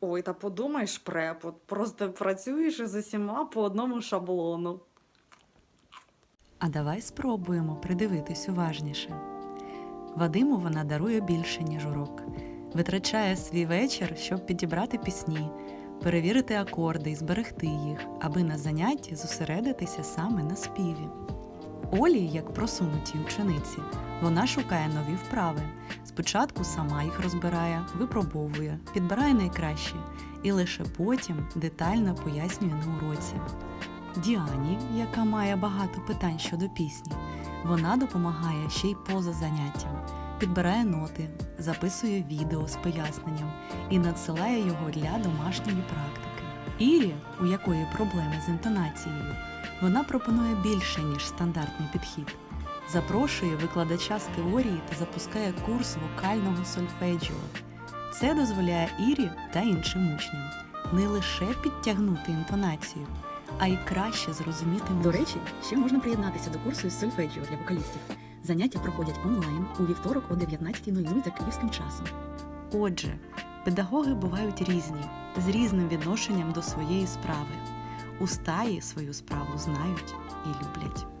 Ой, та подумаєш, препод. Просто працюєш із усіма по одному шаблону. А давай спробуємо придивитись уважніше. Вадиму вона дарує більше, ніж урок. Витрачає свій вечір, щоб підібрати пісні, перевірити акорди і зберегти їх, аби на занятті зосередитися саме на співі. Олі, як просунутій учениці, вона шукає нові вправи. Спочатку сама їх розбирає, випробовує, підбирає найкраще і лише потім детально пояснює на уроці. Діані, яка має багато питань щодо пісні, вона допомагає ще й поза заняттям, підбирає ноти, записує відео з поясненням і надсилає його для домашньої практики. Ірі, у якої проблеми з інтонацією, вона пропонує більше, ніж стандартний підхід. Запрошує викладача з теорії та запускає курс вокального сольфеджіо. Це дозволяє Ірі та іншим учням не лише підтягнути інтонацію, а й краще зрозуміти До речі, ще можна приєднатися до курсу із сольфеджіо для вокалістів. Заняття проходять онлайн у вівторок о 19.00 за київським часом. Отже, педагоги бувають різні, з різним відношенням до своєї справи. У стаї свою справу знають і люблять.